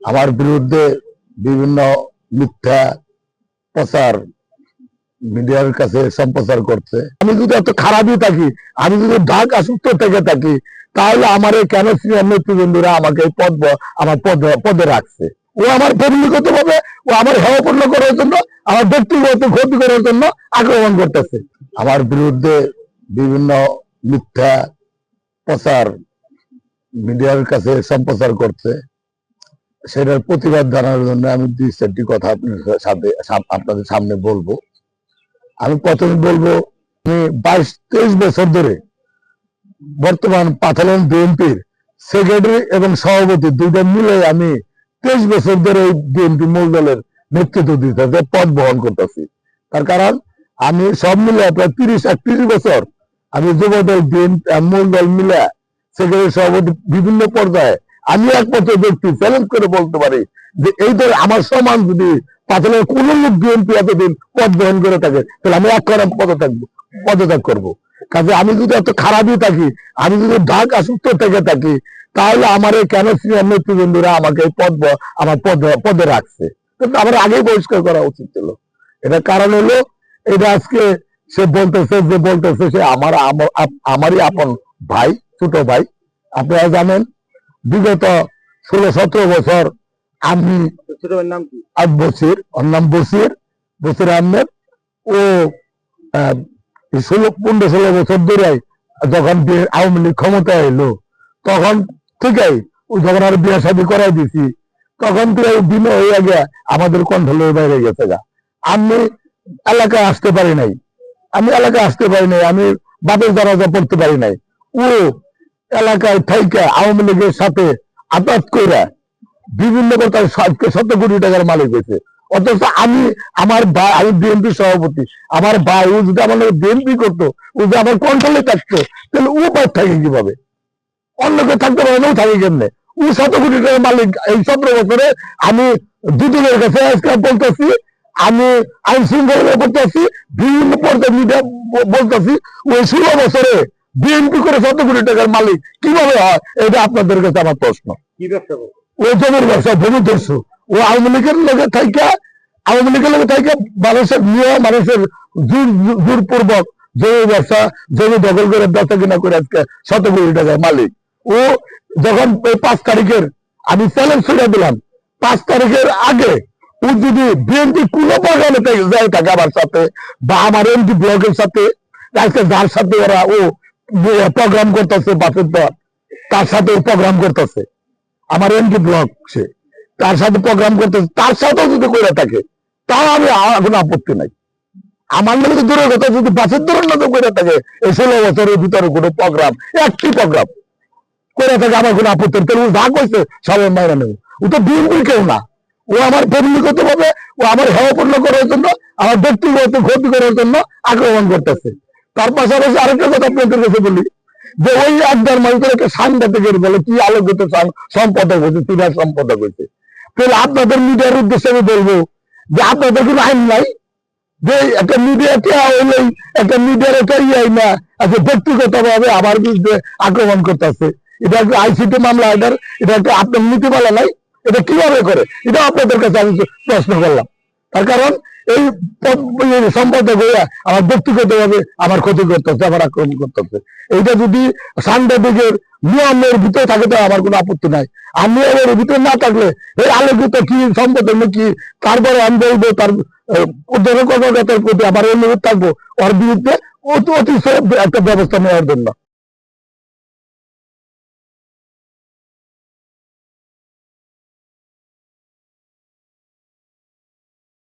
আমার বিরুদ্ধে বিভিন্ন মিথ্যা প্রচার মিডিয়ার কাছে সম্প্রচার করছে। আমি যদি এত খারাপই থাকি, আমি যদি ঢাক আসক্ত থেকে থাকি, তাহলে আমার এই কেন সিনিয়র নেতৃবৃন্দরা আমাকে এই পদ আমার পদ পদে রাখছে? ও আমার ব্যক্তিগত ভাবে ও আমার হেয়পূর্ণ করার জন্য, আমার ব্যক্তিগত ক্ষতি করার জন্য আক্রমণ করতেছে। আমার বিরুদ্ধে বিভিন্ন মিথ্যা প্রচার মিডিয়ার কাছে সম্প্রচার করছে। সেটার প্রতিবাদ জানানোর জন্য আমি দুই চারটি কথা আপনাদের সামনে বলব। আমি প্রথমে বলব, আমি বাইশ, তেইশ বছর ধরে বর্তমান পাথালন বিএনপির সেক্রেটারি এবং সভাপতি, দুইটা মিলে আমি তেইশ বছর ধরে বিএনপি মূল দলের নেতৃত্ব দিতে পদ বহন করতেছি। তার কারণ, আমি সব মিলে প্রায় তিরিশ, একত্রিশ বছর আমি যুবদল বিএনপি, মূল দল মিলে সেক্রেটারি, সভাপতি বিভিন্ন পর্যায়ে আমি একমাত্র ব্যক্তি চ্যালেঞ্জ করে বলতে পারি যে এই দল আমার সমান যদি পাতালের কোন লোক বিএনপি এতদিন পদ গ্রহণ করে থাকে, তাহলে আমি এক করা পদত্যাগ পদত্যাগ করব। কাজে আমি যদি এত খারাপই থাকি, আমি যদি ঢাক আসক্ত থেকে থাকি, তাহলে আমার এই কেন সিনিয়র নেতৃবৃন্দরা আমাকে এই পদ, আমার পদ, পদে রাখছে? কিন্তু আমার আগেই বহিষ্কার করা উচিত ছিল। এটা কারণ হলো, এটা আজকে সে বলতেছে, যে বলতেছে সে আমার আমারই আপন ভাই, ছোট ভাই। আপনারা জানেন বিগত ষোলো সতেরো বছর আমি নাম কি? বসির ওর নাম বসির বসির আহমেদ। ও ষোলো পনেরো ষোলো বছর ধরে যখন আওয়ামী লীগ ক্ষমতায় এলো তখন ও যখন আর বিয়ে শাদী করাই দিছি তখন তো দিন হয়ে গিয়ে আমাদের কন্ট্রোলের বাইরে গেছে গা। আমি এলাকায় আসতে পারি নাই। আমি এলাকায় আসতে পারি নাই। আমি বাপের দরজা পড়তে পারি নাই। ও এলাকায় থাইকা আওয়ামী লীগের সাথে আতাত করে বিভিন্ন কথা শত কোটি টাকার মালিক হয়েছে। অথচ আমি আমার ভাই আমি বিএনপি সভাপতি, আমার ভাই, ও যদি আমার বিএনপি করতো, ও যদি আমার কন্ট্রোলে থাকতো, তাহলে ও পার থাকে কীভাবে? অন্য কেউ থাকতে পারে না, ও থাকে কেমনে? ও শত কোটি টাকার মালিক। এই সতেরো বছরে আমি দুদিনের কাছে আজকে বলতেছি, আমি আইন শৃঙ্খলা করতেছি, বিভিন্ন পর্যায়ে বলতেছি, ওই ষোলো বছরে বিএনপি করে শত কোটি টাকার মালিক কীভাবে হয়? এটা আপনাদের কাছে আমার প্রশ্ন। ও জমির ব্যবসা ভূমি ধরছো ও আওয়ামী লীগের লোকে থাইকা আওয়ামী লীগের লোকে থাইকা মানুষের নিয়ে মানুষের জোরপূর্বক জমি ব্যবসা জমি দখল করে ব্যবসা কিনা করে আজকে শত কোটি টাকার মালিক। ও যখন এই পাঁচ তারিখের আমি চ্যালেঞ্জ ছুড়ে দিলাম পাঁচ তারিখের আগে ও যদি বিএনপি কোনো প্রোগ্রামে যায় থাকে আমার সাথে বা আমার এমপি ব্লকের সাথে আজকে যার সাথে ওরা ও প্রোগ্রাম করতেছে বাসের পর। তার সাথে প্রোগ্রাম করতেছে। আমার এমপি ব্লক সে। তার সাথে প্রোগ্রাম করতে তার সাথেও যদি করে থাকে, তাও আমি কোনো আপত্তি নাই। আমার লোক তো দূরের কথা, যদি বাসের দূরের মতো করে থাকে ষোলো বছরের ভিতরে কোনো প্রোগ্রাম একটি প্রোগ্রাম করে থাকে আমার কোনো আপত্তি। তাহলে যা করছে সবাই মাইনে নেব। ও তো বিএনপির কেউ না। ও আমার ব্যক্তিগত ভাবে ও আমার হেয়পূর্ণ করার জন্য, আমার ব্যক্তিগত ক্ষতি করার জন্য আক্রমণ করতেছে। তার পাশাপাশি আরেকটা কথা আপনাদের কাছে বলি, যে ওই একদার মানুষের একটা সাংবাদিকের বলে কি আলোকিত সম্পাদক হয়েছে তিনার সম্পাদক হয়েছে। তাহলে আপনাদের মিডিয়ার উদ্দেশ্যে আমি বলব যে আপনাদের কোনো আইন নাই, যে একটা মিডিয়াতে হইলেই একটা মিডিয়ার একটা ইয়ে না আচ্ছা ব্যক্তিগত ভাবে আমার বিরুদ্ধে আক্রমণ করতেছে। এটা একটা আইসিটি মামলা এটার এটা একটা আপনার নীতিমালা নাই, এটা কীভাবে করে? এটা আপনাদের কাছে আমি প্রশ্ন করলাম। তার কারণ এই পদ- এই সম্পাদক হইয়া আমার ব্যক্তিগত ভাবে আমার ক্ষতি করতেছে আমার আক্রমণ করতেছে এইটা যদি সাংবাদিকের নিয়মের ভিতরে থাকে তো আমার কোনো আপত্তি নাই। আর নিয়মের ভিতরে না থাকলে এই আলোকিত কি সম্পাদক কি তারপরে আমি বলব, তার উদ্যোগ প্রতি আমার অনুরোধ থাকব, ওর বিরুদ্ধে অতি অতি একটা ব্যবস্থা নেওয়ার জন্য।